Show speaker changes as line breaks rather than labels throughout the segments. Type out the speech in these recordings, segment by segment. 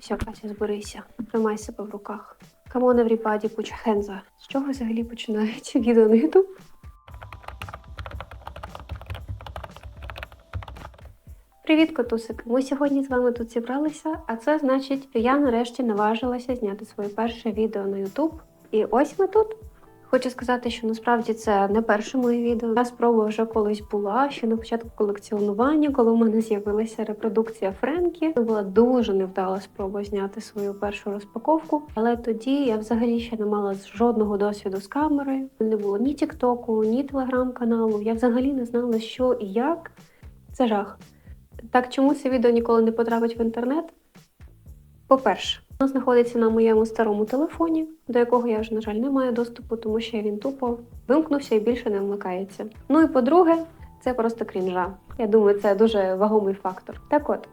Все, Катя, зберися. Тримай себе в руках. On, everybody, put your hands up. З чого взагалі починається відео на YouTube? Привіт, котусики! Ми сьогодні з вами тут зібралися, а це значить, я нарешті наважилася зняти своє перше відео на YouTube. І ось ми тут. Хочу сказати, що насправді це не перше моє відео. Я спроба вже колись була ще на початку колекціонування, коли в мене з'явилася репродукція Френкі. Це була дуже невдала спроба зняти свою першу розпаковку. Але тоді я взагалі ще не мала жодного досвіду з камерою. Не було ні Тіктоку, ні телеграм-каналу. Я взагалі не знала, що і як. Це жах. Так чому це відео ніколи не потрапить в інтернет? По-перше, воно знаходиться на моєму старому телефоні, до якого я вже, на жаль, не маю доступу, тому що він тупо вимкнувся і більше не вмикається. Ну і по-друге, це просто крінжа. Я думаю, це дуже вагомий фактор. Так от.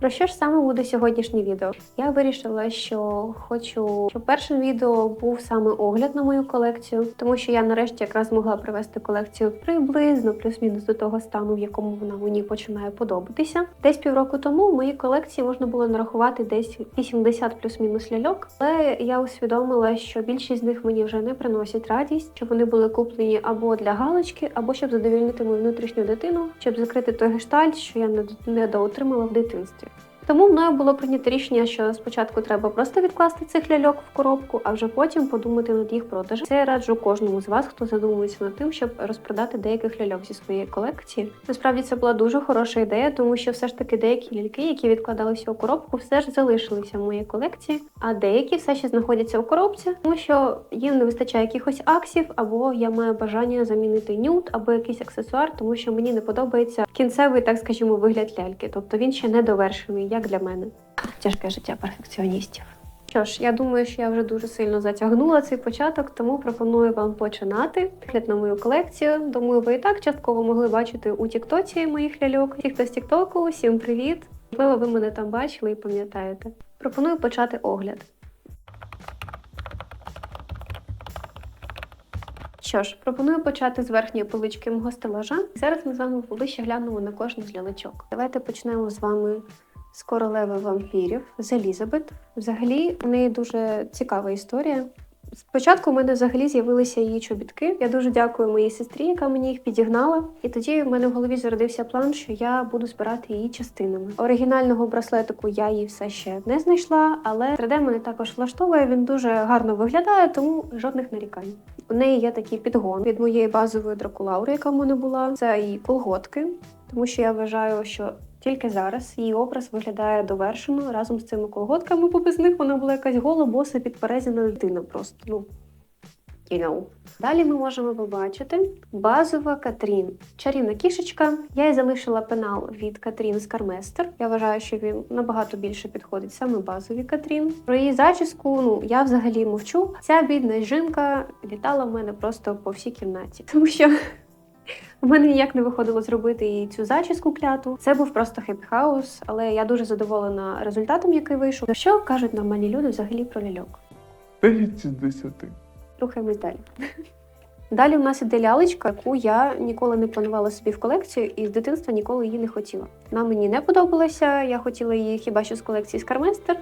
Про що ж саме буде сьогоднішнє відео? Я вирішила, що хочу, щоб першим відео був саме огляд на мою колекцію, тому що я нарешті якраз змогла привести колекцію приблизно плюс-мінус до того стану, в якому вона мені починає подобатися. Десь півроку тому в моїй колекції можна було нарахувати десь 80 плюс-мінус ляльок, але я усвідомила, що більшість з них мені вже не приносять радість, що вони були куплені або для галочки, або щоб задовільнити мою внутрішню дитину, щоб закрити той гештальт, що я не- недоотримала в дитинстві. Тому мною було прийнято рішення, що спочатку треба просто відкласти цих ляльок в коробку, а вже потім подумати над їх продажем. Це я раджу кожному з вас, хто задумується над тим, щоб розпродати деяких ляльок зі своєї колекції. Насправді це була дуже хороша ідея, тому що все ж таки деякі ляльки, які відкладалися у коробку, все ж залишилися в моїй колекції, а деякі все ще знаходяться у коробці, тому що їм не вистачає якихось аксів, або я маю бажання замінити нюд або якийсь аксесуар, тому що мені не подобається кінцевий, так скажімо, вигляд ляльки. Тобто він ще не довершений, як для мене. Тяжке життя перфекціоністів. Що ж, я думаю, що я вже дуже сильно затягнула цей початок, тому пропоную вам починати Погляд на мою колекцію. Думаю, ви і так частково могли бачити у Тіктоці моїх ляльок. Ті, хто з Тіктоку, всім привіт! Можливо, ви мене там бачили і пам'ятаєте. Пропоную почати огляд. Що ж, пропоную почати з верхньої полички мого стелажа. Зараз ми з вами поближче глянемо на кожну з лялечок. Давайте почнемо з вами з королеви вампірів з Елізабет. Взагалі, в неї дуже цікава історія. Спочатку в мене взагалі з'явилися її чобітки. Я дуже дякую моїй сестрі, яка мені їх підігнала. І тоді в мене в голові зародився план, що я буду збирати її частинами. Оригінального браслетику я її все ще не знайшла, але 3D мене також влаштовує. Він дуже гарно виглядає, тому жодних нарікань. У неї є такий підгон від моєї базової дракулаури, яка в мене була. Це її колготки, тому що я вважаю, що тільки зараз її образ виглядає довершено разом з цими колготками, бо без них вона була якась гола, боса, підперезяна дитина просто. Ну, you know. Далі ми можемо побачити базова Катрін. Чарівна кішечка. Я їй залишила пенал від Катрін Скарместер. Я вважаю, що він набагато більше підходить саме базові Катрін. Про її зачіску, ну я взагалі мовчу. Ця бідна жінка літала в мене просто по всій кімнаті, тому що у мене ніяк не виходило зробити їй цю зачіску кляту. Це був просто хеп-хаус, але я дуже задоволена результатом, який вийшов. Що кажуть нормальні люди взагалі про ляльок?
9 з 10.
Рухаємось далі. Далі в нас іде лялечка, яку я ніколи не планувала собі в колекцію і з дитинства ніколи її не хотіла. Вона мені не подобалася, я хотіла її хіба що з колекції Скарместер,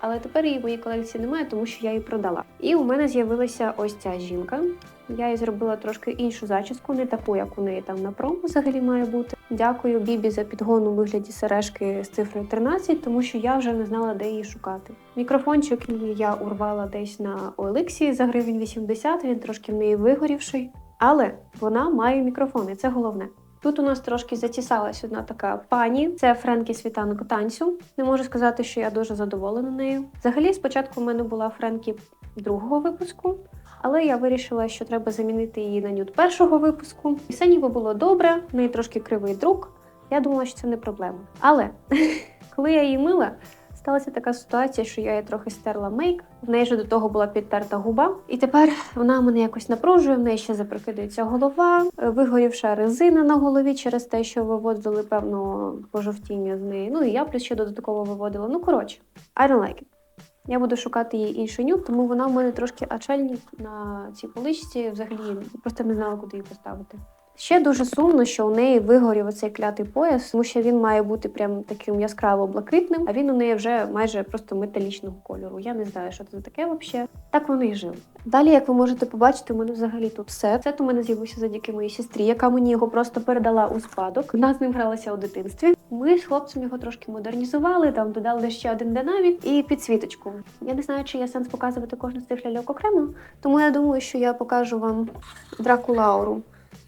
але тепер її в моїй колекції немає, тому що я її продала. І у мене з'явилася ось ця жінка. Я їй зробила трошки іншу зачіску, не таку, як у неї там на промо взагалі має бути. Дякую Бібі за підгон у вигляді сережки з цифрою 13, тому що я вже не знала, де її шукати. Мікрофончик я урвала десь на OLX за гривень 80, він трошки в неї вигорівший. Але вона має мікрофон, і це головне. Тут у нас трошки затісалась одна така пані. Це Френкі світанок танцю. Не можу сказати, що я дуже задоволена нею. Взагалі, спочатку в мене була Френкі другого випуску, але я вирішила, що треба замінити її на нюд першого випуску. Все ніби було добре, в неї трошки кривий друк. Я думала, що це не проблема. Але коли я її мила, сталася така ситуація, що я їй трохи стерла мейк. В неї ж до того була підтерта губа, і тепер вона мене якось напружує. В неї ще запрокидається голова, е, вигорівша резина на голові через те, що виводили певно пожовтіння з неї. Ну і я плюс ще додатково виводила. Ну коротше, I don't like it. Я буду шукати її інший нюд, тому вона в мене трошки ачельник на цій поличці. Взагалі просто не знала, куди її поставити. Ще дуже сумно, що у неї вигорів оцей клятий пояс, тому що він має бути прям таким яскраво блакитним, а він у неї вже майже просто металічного кольору. Я не знаю, що це таке взагалі. Так вони і жили. Далі, як ви можете побачити, у мене взагалі тут все. Це у мене з'явився завдяки моїй сестрі, яка мені його просто передала у спадок. Вона з ним гралася у дитинстві. Ми з хлопцем його трошки модернізували, там додали ще один динамік і підсвіточку. Я не знаю, чи є сенс показувати кожну з цих ляльок окремо, тому я думаю, що я покажу вам Дракулауру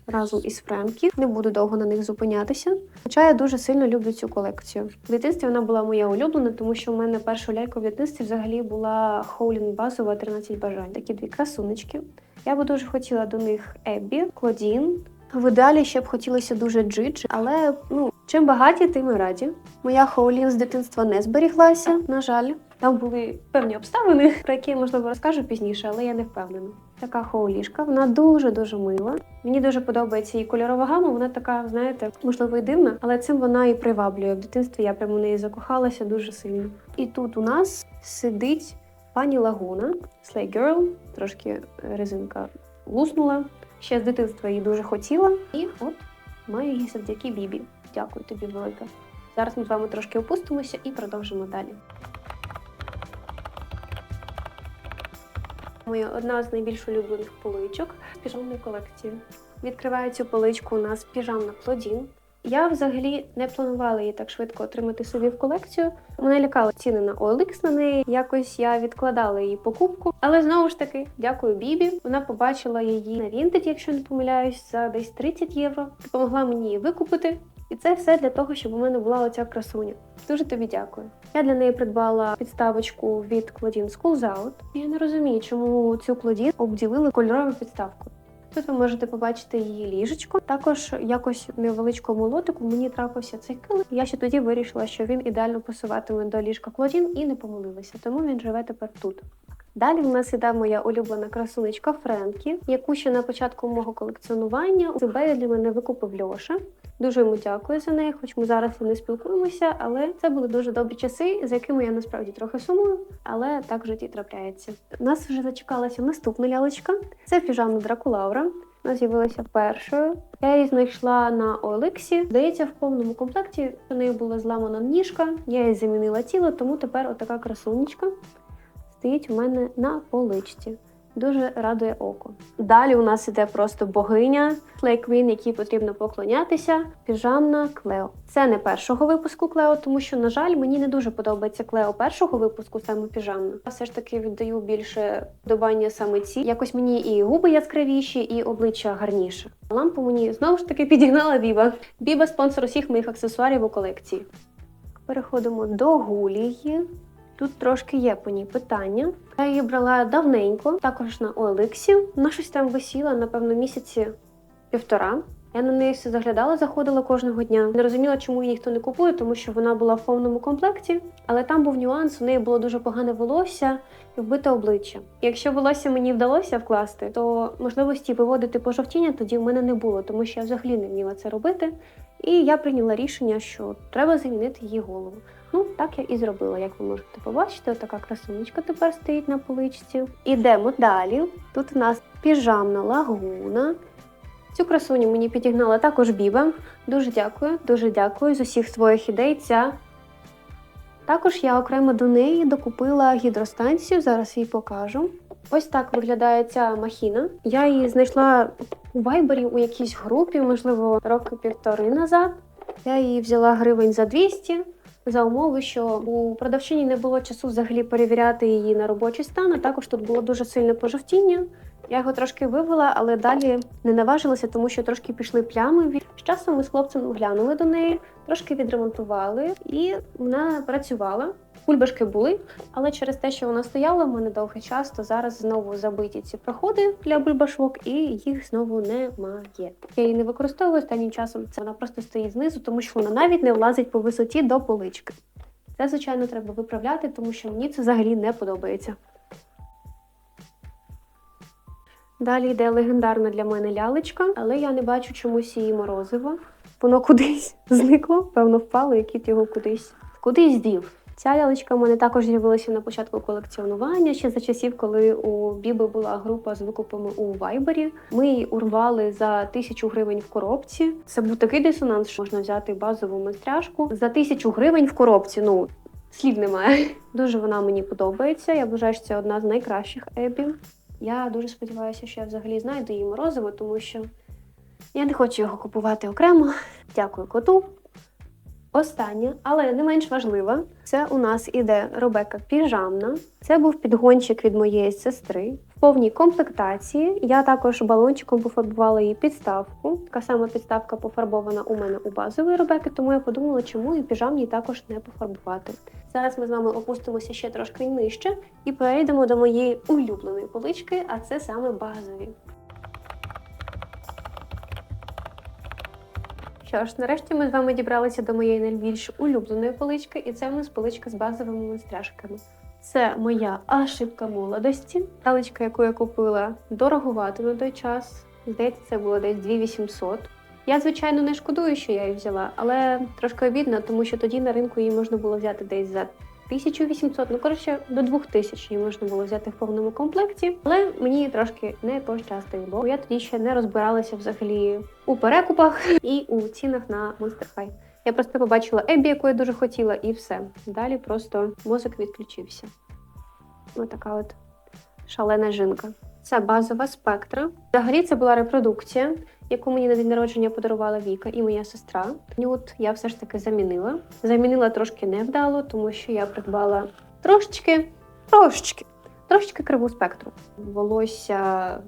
разом із Френкі. Не буду довго на них зупинятися. Хоча я дуже сильно люблю цю колекцію. В дитинстві вона була моя улюблена, тому що в мене перша лялька в дитинстві взагалі була Хоулін базова 13 бажань. Такі дві красунечки. Я би дуже хотіла до них Еббі, Клодін. В ідеалі ще б хотілося дуже джидж, але ну чим багаті, тим і раді. Моя Хоулін з дитинства не зберіглася, на жаль. Там були певні обставини, про які можливо розкажу пізніше, але я не впевнена. Така хоулішка, вона дуже дуже мила. Мені дуже подобається її кольорова гама. Вона така, знаєте, можливо, і дивна, але цим вона і приваблює. В дитинстві я прямо в неї закохалася дуже сильно. І тут у нас сидить пані Лагуна, Slay Girl, трошки е, резинка луснула. Ще з дитинства її дуже хотіла. І от маю її завдяки Бібі. Дякую тобі велике. Зараз ми з вами трошки опустимося і продовжимо далі. Моя одна з найбільш улюблених поличок з піжамної колекції. Відкриваю цю поличку у нас піжамна Клодін. Я взагалі не планувала її так швидко отримати собі в колекцію. Мене лякали ціни на OLX на неї. Якось я відкладала її покупку. Але знову ж таки, дякую Бібі. Вона побачила її на Vinted, якщо не помиляюсь, за десь 30 євро. Допомогла мені її викупити. І це все для того, щоб у мене була оця красуня. Дуже тобі дякую. Я для неї придбала підставочку від Claudine Schools Out. Я не розумію, чому цю Claudine обділили кольоровою підставкою. Тут ви можете побачити її ліжечко. Також якось в невеличкому лотику мені трапився цей килим. Я ще тоді вирішила, що він ідеально пасуватиме до ліжка Клодін і не помилилася, тому він живе тепер тут. Далі в нас іде моя улюблена красунечка Френкі, яку ще на початку мого колекціонування з eBay для мене викупив Льоша. Дуже йому дякую за неї, хоч ми зараз і не спілкуємося, але це були дуже добрі часи, за якими я насправді трохи сумую, але так в житті трапляється. У нас вже зачекалася наступна лялечка. Це піжамна Дракулаура. Вона з'явилася першою. Я її знайшла на OLX. Здається, в повному комплекті у неї була зламана ніжка. Я їй замінила тіло, тому тепер отака красунечка стоїть у мене на поличці. Дуже радує око. Далі у нас іде просто богиня Slay Queen, якій потрібно поклонятися. Піжамна Клео. Це не першого випуску Клео, тому що, на жаль, мені не дуже подобається Клео першого випуску, саме піжамна. Все ж таки віддаю більше вдобання саме ці. Якось мені і губи яскравіші, і обличчя гарніше. Лампу мені знову ж таки підігнала Біба. Біба спонсор усіх моїх аксесуарів у колекції. Переходимо до гулії. Тут трошки є по ній питання. Я її брала давненько, також на OLX. Вона щось там висіла, напевно, місяці півтора. Я на неї все заглядала, заходила кожного дня. Не розуміла, чому її ніхто не купує, тому що вона була в повному комплекті. Але там був нюанс, у неї було дуже погане волосся і вбите обличчя. Якщо волосся мені вдалося вкласти, то можливості виводити пожовтіння тоді в мене не було, тому що я взагалі не вміла це робити. І я прийняла рішення, що треба замінити її голову. Ну, так я і зробила, як ви можете побачити, така красунечка тепер стоїть на поличці. Ідемо далі. Тут у нас піжамна лагуна. Цю красуню мені підігнала також Біба. Дуже дякую, дуже дякую з усіх своїх ідей. Ця. Також я окремо до неї докупила гідростанцію, зараз її покажу. Ось так виглядає ця махіна. Я її знайшла у вайбері у якійсь групі, можливо, роки півтори назад. Я її взяла гривень за 200 за умови, що у продавчині не було часу взагалі перевіряти її на робочий стан. А також тут було дуже сильне пожовтіння. Я його трошки вивела, але далі не наважилася, тому що трошки пішли плями. З часом ми з хлопцем глянули до неї, трошки відремонтували, і вона працювала. Кульбашки були, але через те, що вона стояла в мене довгий час, то зараз знову забиті ці проходи для бульбашок, і їх знову немає. Я її не використовую останнім часом. Це вона просто стоїть знизу, тому що вона навіть не влазить по висоті до полички. Це, звичайно, треба виправляти, тому що мені це взагалі не подобається. Далі йде легендарна для мене лялечка, але я не бачу чомусь її морозива. Воно кудись зникло, певно, впало, і кіт його кудись кудись дів. Ця лялечка в мене також з'явилася на початку колекціонування ще за часів, коли у Біби була група з викупами у Вайбері. Ми її урвали за тисячу гривень в коробці. Це був такий дисонанс, що можна взяти базову майстряшку за тисячу гривень в коробці. Ну слів немає. Дуже вона мені подобається. Я вважаю, що це одна з найкращих ебів. Я дуже сподіваюся, що я взагалі знайду її морозиво, тому що я не хочу його купувати окремо. Дякую коту. Останнє, але не менш важливе, це у нас іде Робека піжамна. Це був підгончик від моєї сестри в повній комплектації. Я також балончиком пофарбувала її підставку. Така сама підставка пофарбована у мене у базової Ребеки, тому я подумала, чому і піжамній також не пофарбувати. Зараз ми з вами опустимося ще трошки нижче і перейдемо до моєї улюбленої полички, а це саме базові. Що ж, нарешті ми з вами дібралися до моєї найбільш улюбленої полички, і це у нас поличка з базовими майстряшками. Це моя ошибка молодості, Паличка, яку я купила дороговато на той час. Здається, це було десь 2800. Я, звичайно, не шкодую, що я її взяла, але трошки обідно, тому що тоді на ринку її можна було взяти десь за 1800, ну коротше, до 2000 її можна було взяти в повному комплекті. Але мені трошки не пощастило, бо я тоді ще не розбиралася взагалі у перекупах і у цінах на Monster High. Я просто побачила Ебі, яку я дуже хотіла, і все. Далі просто мозок відключився. Ось така от шалена жінка. Це базова спектра. Взагалі це була репродукція, яку мені на день народження подарувала Віка і моя сестра. Нюд я все ж таки замінила. Замінила трошки невдало, тому що я придбала трошечки, трошечки, трошечки криву спектру. Волосся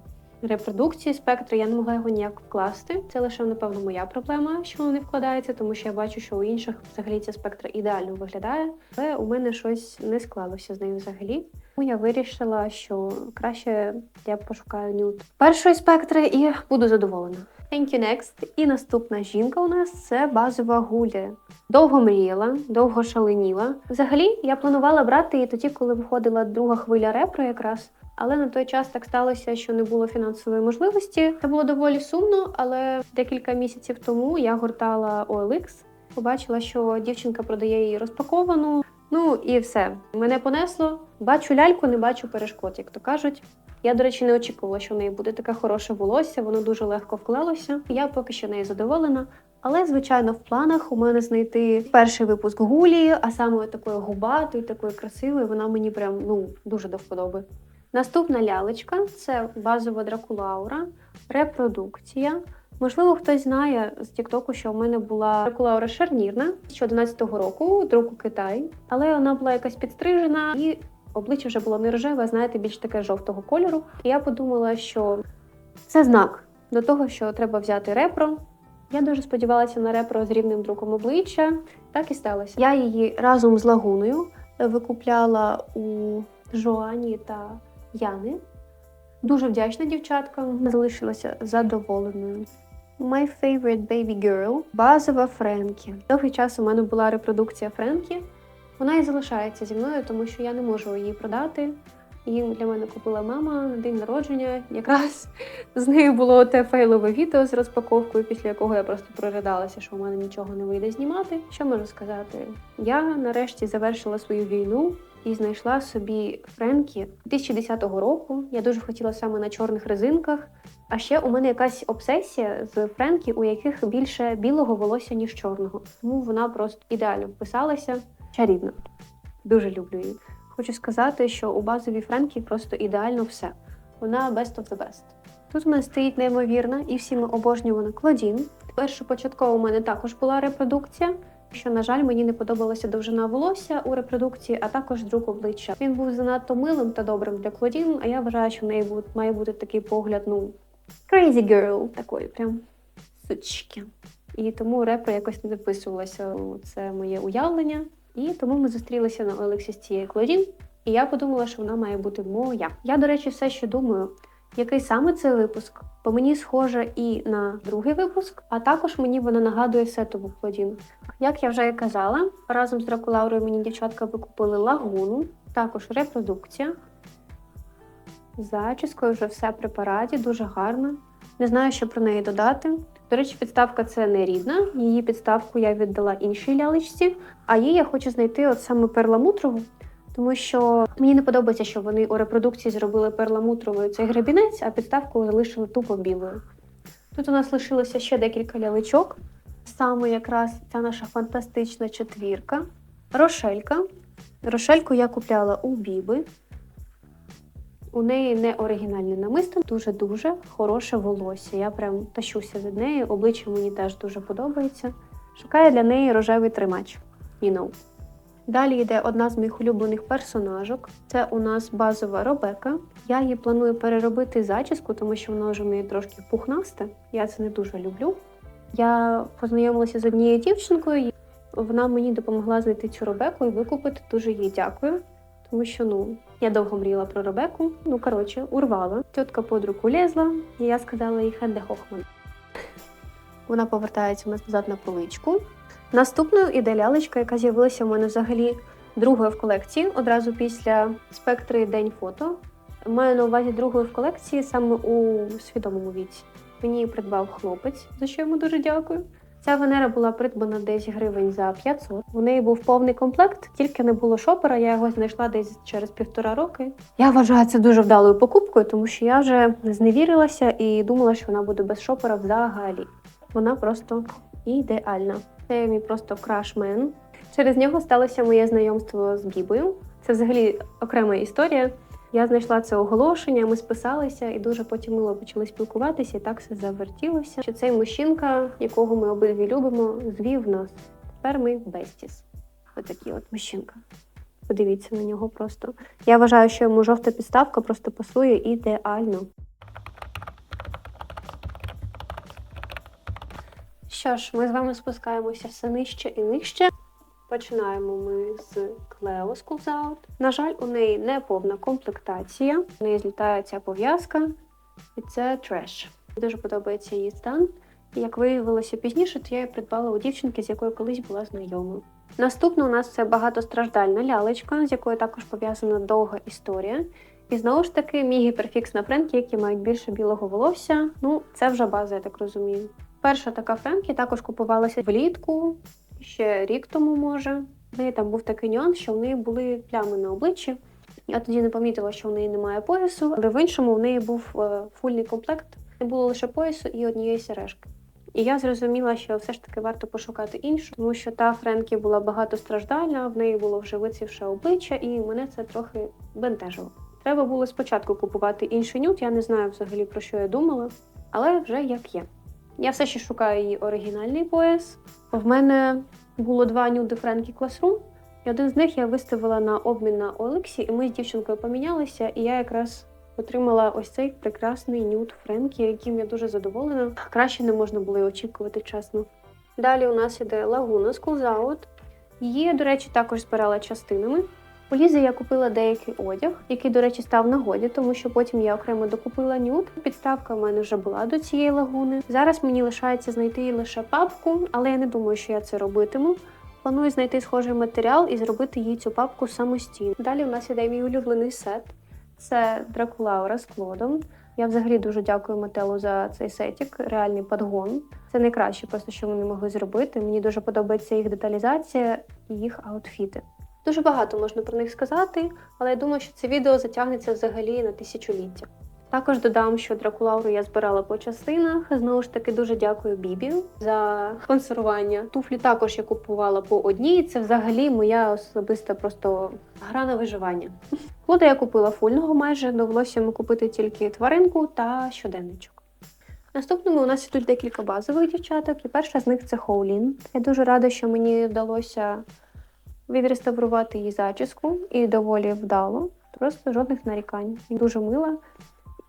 репродукції спектра, я не могла його ніяк вкласти. Це лише, напевно, моя проблема, що воно не вкладається, тому що я бачу, що у інших взагалі ця спектра ідеально виглядає, але у мене щось не склалося з нею взагалі. Тому я вирішила, що краще я пошукаю нюд першої спектри і буду задоволена. Thank you next. І наступна жінка у нас це базова гуля. Довго мріяла, довго шаленіла. Взагалі, я планувала брати її тоді, коли виходила друга хвиля репро якраз. Але на той час так сталося, що не було фінансової можливості. Це було доволі сумно, але декілька місяців тому я гортала OLX, побачила, що дівчинка продає її розпаковану. Ну і все. Мене понесло. Бачу ляльку, не бачу перешкод, як то кажуть. Я, до речі, не очікувала, що в неї буде таке хороше волосся, воно дуже легко вклалося. Я поки що нею задоволена. Але, звичайно, в планах у мене знайти перший випуск гулі, а саме такої губатої, такої красивої, вона мені прям ну дуже до вподоби. Наступна лялечка це базова дракулаура, репродукція. Можливо, хтось знає з Тіктоку, що у мене була дракулаура шарнірна з 11-го року, друку Китай, але вона була якась підстрижена і обличчя вже було не рожеве, а знаєте, більш таке жовтого кольору. І я подумала, що це знак до того, що треба взяти репро. Я дуже сподівалася на репро з рівним друком обличчя. Так і сталося. Я її разом з лагуною викупляла у Жоані та Яни. Дуже вдячна дівчаткам. Залишилася задоволеною. My favorite baby girl – базова Френкі. Довгий час у мене була репродукція Френкі. Вона і залишається зі мною, тому що я не можу її продати. Її для мене купила мама на день народження. Якраз з нею було те фейлове відео з розпаковкою, після якого я просто проридалася, що у мене нічого не вийде знімати. Що можу сказати? Я нарешті завершила свою війну і знайшла собі Френкі 2010 року. Я дуже хотіла саме на чорних резинках. А ще у мене якась обсесія з Френкі, у яких більше білого волосся, ніж чорного. Тому вона просто ідеально вписалася. Чарівна. Дуже люблю її. Хочу сказати, що у базовій Френкі просто ідеально все. Вона best of the best. Тут у мене стоїть неймовірна, і всі ми обожнюємо Клодін. Першопочатково у мене також була репродукція. Що, на жаль, мені не подобалася довжина волосся у репродукції, а також друк обличчя. Він був занадто милим та добрим для Клодін, а я вважаю, що в неї має бути такий погляд, ну, crazy girl, такої прям сучки. І тому репро якось не записувалося це моє уявлення. І тому ми зустрілися на Олексі з цією Клодін, і я подумала, що вона має бути моя. Я, до речі, все ще думаю, який саме це випуск, бо мені схоже і на другий випуск, а також мені вона нагадує сетову Клодін. Як я вже і казала, разом з Дракулаурою мені дівчатка викупили лагуну, також репродукція. Зачіскою вже все при параді, дуже гарно. Не знаю, що про неї додати. До речі, підставка це не рідна. Її підставку я віддала іншій лялечці, а її я хочу знайти от саме перламутрову, тому що мені не подобається, що вони у репродукції зробили перламутровою цей гребінець, а підставку залишили тупо білою. Тут у нас лишилося ще декілька лялечок. Саме якраз ця наша фантастична четвірка. Рошелька. Рошельку я купляла у Біби. У неї не оригінальне намисто, дуже-дуже хороше волосся. Я прям тащуся від неї, обличчя мені теж дуже подобається. Шукаю для неї рожевий тримач. You. Далі йде одна з моїх улюблених персонажок. Це у нас базова Робека. Я її планую переробити зачіску, тому що вона вже в трошки пухнаста. Я це не дуже люблю. Я познайомилася з однією дівчинкою. Вона мені допомогла знайти цю Робеку і викупити. Дуже їй дякую. Тому що ну я довго мріяла про Ребеку. Ну коротше, урвала. Тітка под руку лізла, і я сказала їй хенде хохман. Вона повертається у нас назад на поличку. Наступною іде лялечка, яка з'явилася в мене взагалі другою в колекції, одразу після спектри День фото. Маю на увазі другою в колекції саме у свідомому віці. Мені її придбав хлопець, за що йому дуже дякую. Ця Венера була придбана десь гривень за 500. У неї був повний комплект, тільки не було шопера. Я його знайшла десь через півтора роки. Я вважаю це дуже вдалою покупкою, тому що я вже зневірилася і думала, що вона буде без шопера взагалі. Вона просто ідеальна. Це мій просто крашмен. Через нього сталося моє знайомство з Бібою. Це взагалі окрема історія. Я знайшла це оголошення, ми списалися і дуже потім мило почали спілкуватися, і так все завертілося. Що цей мужчинка, якого ми обидві любимо, звів нас. Тепер ми бестіс. Отакий от мужчинка. Подивіться на нього просто. Я вважаю, що йому жовта підставка просто пасує ідеально. Що ж, ми з вами спускаємося все нижче і нижче. Починаємо ми з Schools Out. На жаль, у неї не повна комплектація. У неї злітає ця пов'язка, і це треш. Дуже подобається її стан. І як виявилося пізніше, то я її придбала у дівчинки, з якою колись була знайома. Наступна у нас це багатостраждальна лялечка, з якою також пов'язана довга історія. І знову ж таки, мій гіперфікс на Френкі, які мають більше білого волосся. Ну, це вже база, я так розумію. Перша така Френкі також купувалася влітку, ще рік тому, може. В неї там був такий нюанс, що в неї були плями на обличчі. Я тоді не помітила, що в неї немає поясу, але в іншому в неї був е, фульний комплект. Не було лише поясу і однієї сережки. І я зрозуміла, що все ж таки варто пошукати іншу, тому що та Френкі була багатостраждальна, в неї було вже вицівше обличчя, і мене це трохи бентежило. Треба було спочатку купувати інший нюд, я не знаю взагалі про що я думала, але вже як є. Я все ще шукаю її оригінальний пояс. В мене було два нюди Френкі Classroom, і один з них я виставила на обмін на Олексі, і ми з дівчинкою помінялися, і я якраз отримала ось цей прекрасний нюд Френкі, яким я дуже задоволена. Краще не можна було й очікувати, чесно. Далі у нас іде Лагуна Out. Її, до речі, також збирала частинами. У Лізи я купила деякий одяг, який, до речі, став нагоді, тому що потім я окремо докупила нюд. Підставка в мене вже була до цієї лагуни. Зараз мені лишається знайти їй лише папку, але я не думаю, що я це робитиму. Планую знайти схожий матеріал і зробити їй цю папку самостійно. Далі у нас іде мій улюблений сет. Це Дракулаура з Клодом. Я взагалі дуже дякую Мателу за цей сетік, реальний подгон. Це найкраще, просто що вони могли зробити. Мені дуже подобається їх деталізація і їх аутфіти. Дуже багато можна про них сказати, але я думаю, що це відео затягнеться взагалі на тисячоліття. Також додам, що Дракулауру я збирала по частинах. Знову ж таки, дуже дякую Бібі за спонсорування. Туфлі також я купувала по одній. Це взагалі моя особиста просто гра на виживання. Клода я купила фульного майже, довелося йому купити тільки тваринку та щоденничок. Наступними у нас ідуть декілька базових дівчаток, і перша з них це Хоулін. Я дуже рада, що мені вдалося відреставрувати її зачіску і доволі вдало. Просто жодних нарікань. Дуже мила.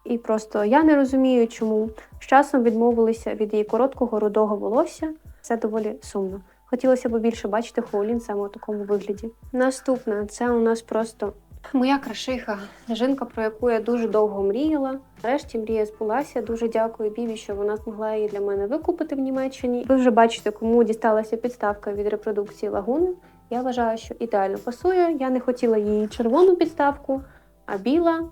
І просто я не розумію, чому з часом відмовилися від її короткого рудого волосся. Це доволі сумно. Хотілося б більше бачити Хоулін саме у такому вигляді. Наступна це у нас просто моя крашиха, жінка, про яку я дуже довго мріяла. Нарешті мрія збулася. Дуже дякую Бібі, що вона змогла її для мене викупити в Німеччині. Ви вже бачите, кому дісталася підставка від репродукції лагуни. Я вважаю, що ідеально пасує. Я не хотіла її червону підставку, а біла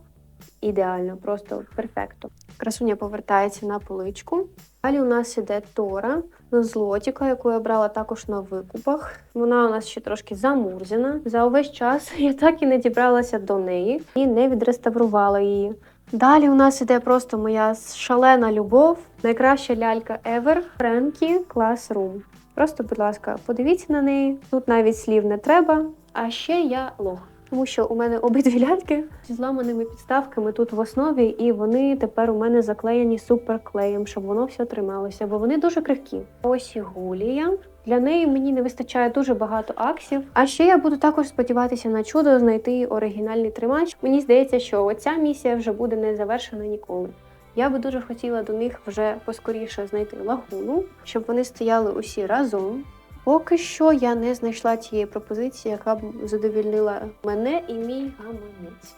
ідеально, просто перфекто. Красуня повертається на поличку. Далі у нас іде Тора з лотіка, яку я брала також на викупах. Вона у нас ще трошки замурзена. За увесь час я так і не дібралася до неї і не відреставрувала її. Далі у нас іде просто моя шалена любов, найкраща лялька ever Френкі Classroom. Просто, будь ласка, подивіться на неї. Тут навіть слів не треба. А ще я лох. Тому що у мене обидві ляльки зі зламаними підставками тут в основі, і вони тепер у мене заклеєні суперклеєм, щоб воно все трималося, бо вони дуже крихкі. Ось і Гулія. Для неї мені не вистачає дуже багато аксів. А ще я буду також сподіватися на чудо знайти оригінальний тримач. Мені здається, що оця місія вже буде не завершена ніколи. Я би дуже хотіла до них вже поскоріше знайти лагуну, щоб вони стояли усі разом. Поки що я не знайшла тієї пропозиції, яка б задовільнила мене і мій гаманець.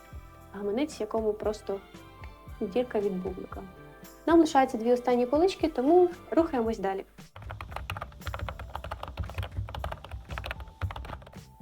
Гаманець, якому просто дірка від бублика. Нам лишаються дві останні полички, тому рухаємось далі.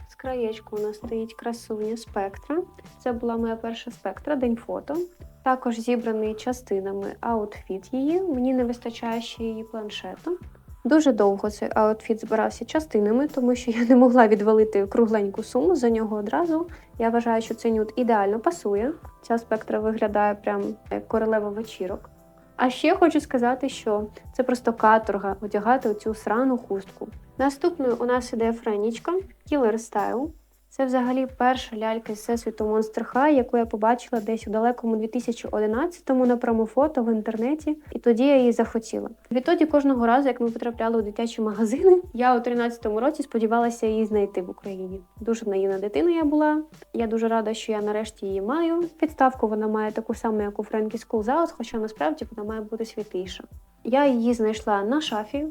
З краєчку у нас стоїть красуня спектра. Це була моя перша спектра, день фото. Також зібраний частинами аутфіт її. Мені не вистачає ще її планшету. Дуже довго цей аутфіт збирався частинами, тому що я не могла відвалити кругленьку суму за нього одразу. Я вважаю, що цей нюд ідеально пасує. Ця спектра виглядає прям як королева вечірок. А ще хочу сказати, що це просто каторга одягати оцю срану хустку. Наступною у нас іде Френічка Killer Style. Це взагалі перша лялька з всесвіту Monster High, яку я побачила десь у далекому 2011-му на промофото в інтернеті, і тоді я її захотіла. Відтоді кожного разу, як ми потрапляли у дитячі магазини, я у 13-му році сподівалася її знайти в Україні. Дуже наївна дитина я була. Я дуже рада, що я нарешті її маю. Підставку вона має таку саму, як у Френкі School House, хоча насправді вона має бути світліша. Я її знайшла на шафі.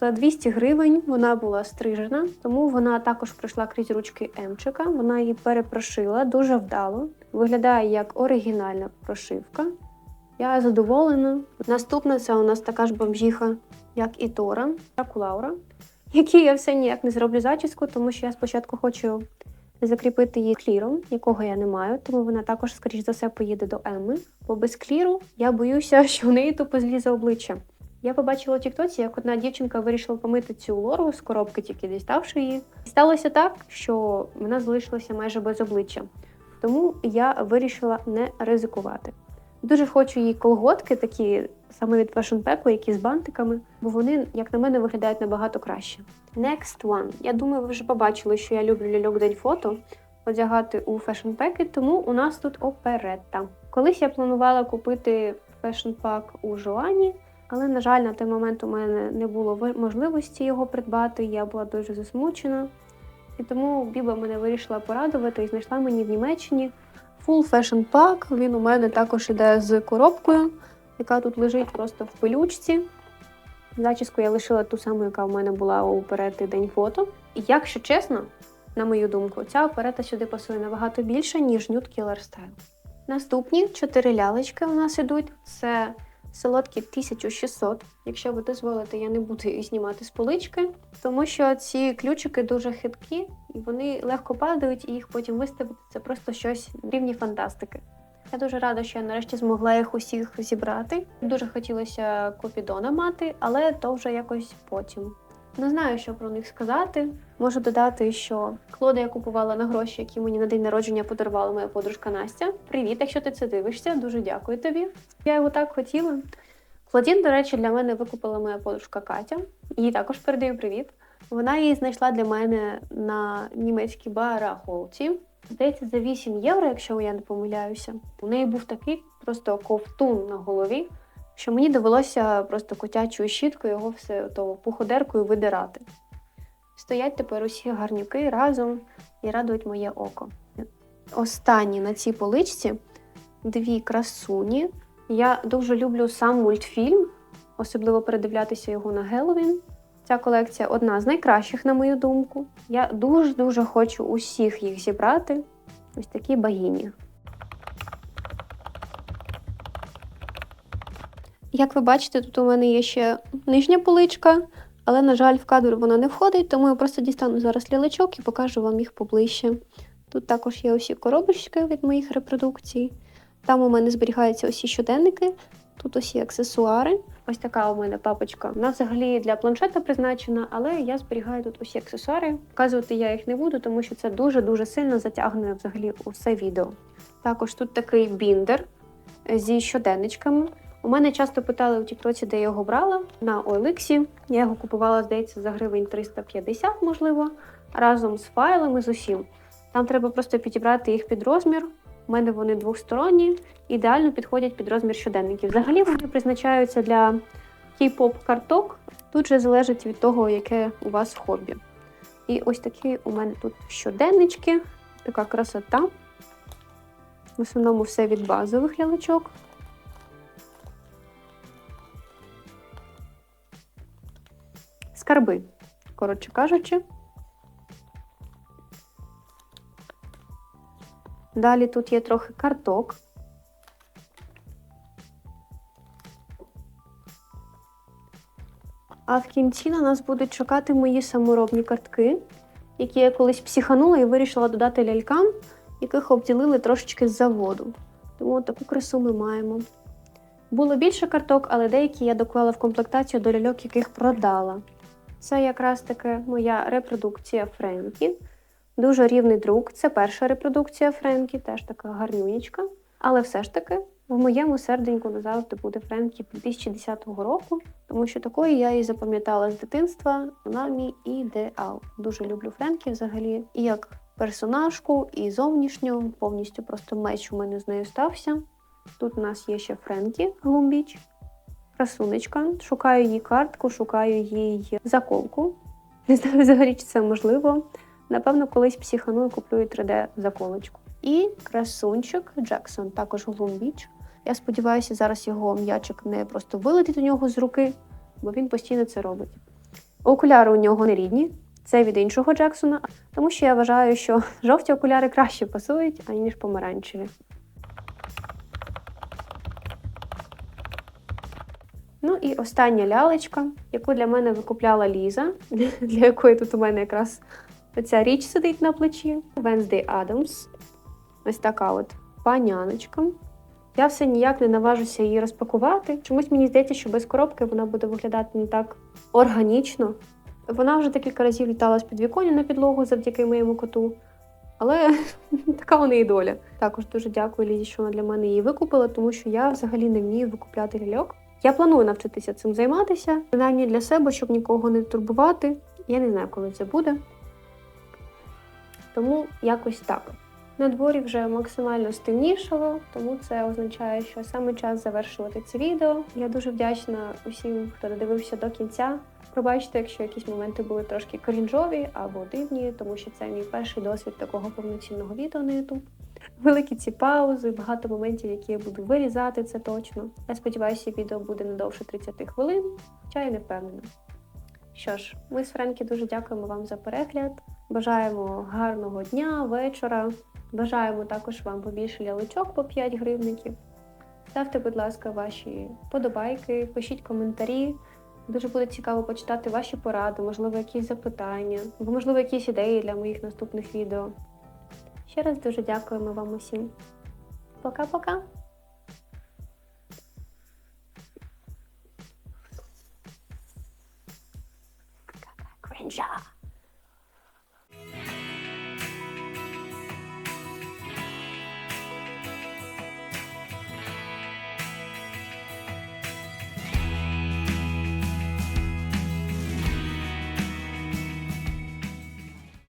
За 200 гривень вона була стрижена, тому вона також пройшла крізь ручки Емчика. Вона її перепрошила дуже вдало. Виглядає як оригінальна прошивка. Я задоволена. Наступна це у нас така ж бомжіха, як і Тора, Дракулаура, якій я все ніяк не зроблю зачіску, тому що я спочатку хочу закріпити її кліром, якого я не маю, тому вона також, скоріш за все, поїде до Емми. Бо без кліру я боюся, що в неї тупо злізе обличчя. Я побачила у Тіктоці, як одна дівчинка вирішила помити цю лору з коробки, тільки діставши її. І сталося так, що вона залишилася майже без обличчя. Тому я вирішила не ризикувати. Дуже хочу їй колготки, такі саме від Fashion Pack, які з бантиками, бо вони, як на мене, виглядають набагато краще. Next one. Я думаю, ви вже побачили, що я люблю ляльок день фото одягати у Fashion Pack, тому у нас тут оперетта. Колись я планувала купити Fashion Pack у Жоані, але, на жаль, на той момент у мене не було можливості його придбати, я була дуже засмучена. І тому Біба мене вирішила порадувати і знайшла мені в Німеччині Full Fashion Pack. Він у мене також іде з коробкою, яка тут лежить просто в пилючці. Зачіску я лишила ту саму, яка в мене була у оперети День фото. І якщо чесно, на мою думку, ця оперета сюди пасує набагато більше, ніж Nude Killer Style. Наступні чотири лялечки у нас ідуть. Це солодкі 1600. Якщо ви дозволите, я не буду її знімати з полички, тому що ці ключики дуже хиткі і вони легко падають, і їх потім виставити це просто щось в рівні фантастики. Я дуже рада, що я нарешті змогла їх усіх зібрати. Дуже хотілося копідона мати, але то вже якось потім. Не знаю, що про них сказати. Можу додати, що Клода я купувала на гроші, які мені на день народження подарувала моя подружка Настя. Привіт, якщо ти це дивишся, дуже дякую тобі. Я його так хотіла. Клодін, до речі, для мене викупила моя подружка Катя. Їй також передаю привіт. Вона її знайшла для мене на німецькій барахолці. Здається, за 8 євро, якщо я не помиляюся. У неї був такий просто ковтун на голові, що мені довелося просто котячою щіткою його все то пуходеркою видирати. Стоять тепер усі гарнюки разом і радують моє око. Останні на цій поличці дві красуні. Я дуже люблю сам мультфільм, особливо передивлятися його на Геловін. Ця колекція одна з найкращих, на мою думку. Я дуже-дуже хочу усіх їх зібрати. Ось такі богині. Як ви бачите, тут у мене є ще нижня поличка, але, на жаль, в кадр вона не входить, тому я просто дістану зараз лялечок і покажу вам їх поближче. Тут також є усі коробочки від моїх репродукцій. Там у мене зберігаються усі щоденники, тут усі аксесуари. Ось така у мене папочка. Вона взагалі для планшета призначена, але я зберігаю тут усі аксесуари. Показувати я їх не буду, тому що це дуже-дуже сильно затягне взагалі усе відео. Також тут такий біндер зі щоденничками. У мене часто питали у Тіктоці, де я його брала на OLX. Я його купувала, здається, за гривень 350, можливо, разом з файлами з усім. Там треба просто підібрати їх під розмір. У мене вони двосторонні, ідеально підходять під розмір щоденників. Взагалі вони призначаються для кей-поп карток. Тут же залежить від того, яке у вас хобі. І ось такі у мене тут щоденнички, така красота. В основному все від базових лялечок. Скарби, коротше кажучи. Далі тут є трохи карток. А в кінці на нас будуть чекати мої саморобні картки, які я колись психанула і вирішила додати лялькам, яких обділили трошечки з заводу. Тому таку красу ми маємо. Було більше карток, але деякі я доклала в комплектацію до ляльок, яких продала. Це якраз таки моя репродукція Френкі. Дуже рівний друк. Це перша репродукція Френкі, теж така гарнюнічка. Але все ж таки в моєму серденьку назавжди буде Френкі 2010 року, тому що такої я її запам'ятала з дитинства. Вона мій ідеал. Дуже люблю Френкі взагалі. І як персонажку, і зовнішньо, повністю просто меч у мене з нею стався. Тут у нас є ще Френкі Глумбіч. Красунечка. Шукаю її картку, шукаю їй заколку. Не знаю взагалі, чи це можливо. Напевно, колись психаную, куплю і 3D-заколочку. І красунчик Джексон, також Глумбіч. Я сподіваюся, зараз його м'ячик не просто вилетить у нього з руки, бо він постійно це робить. Окуляри у нього не рідні, це від іншого Джексона, тому що я вважаю, що жовті окуляри краще пасують, аніж помаранчеві. Ну і остання лялечка, яку для мене викупляла Ліза, для якої тут у мене якраз Оця річ сидить на плечі. Wednesday Adams. Ось така от паняночка. Я все ніяк не наважуся її розпакувати. Чомусь мені здається, що без коробки вона буде виглядати не так органічно. Вона вже декілька разів літала з підвіконня на підлогу завдяки моєму коту. Але така вона і доля. Також дуже дякую Лізі, що вона для мене її викупила, тому що я взагалі не вмію викупляти ляльок. Я планую навчитися цим займатися, принаймні для себе, щоб нікого не турбувати. Я не знаю, коли це буде. Тому якось так. На дворі вже максимально стемнішало, тому це означає, що саме час завершувати це відео. Я дуже вдячна усім, хто додивився до кінця. Пробачте, якщо якісь моменти були трошки крінжові або дивні, тому що це мій перший досвід такого повноцінного відео на YouTube. Великі ці паузи, багато моментів, які я буду вирізати, це точно. Я сподіваюся, відео буде не довше 30 хвилин, хоча я не впевнена. Що ж, ми з Френкі дуже дякуємо вам за перегляд. Бажаємо гарного дня, вечора. Бажаємо також вам побільше лялечок по 5 гривників. Ставте, будь ласка, ваші подобайки, пишіть коментарі. Дуже буде цікаво почитати ваші поради, можливо, якісь запитання, або, можливо, якісь ідеї для моїх наступних відео. Ще раз дуже дякуємо вам усім. Пока-пока! Кринжа!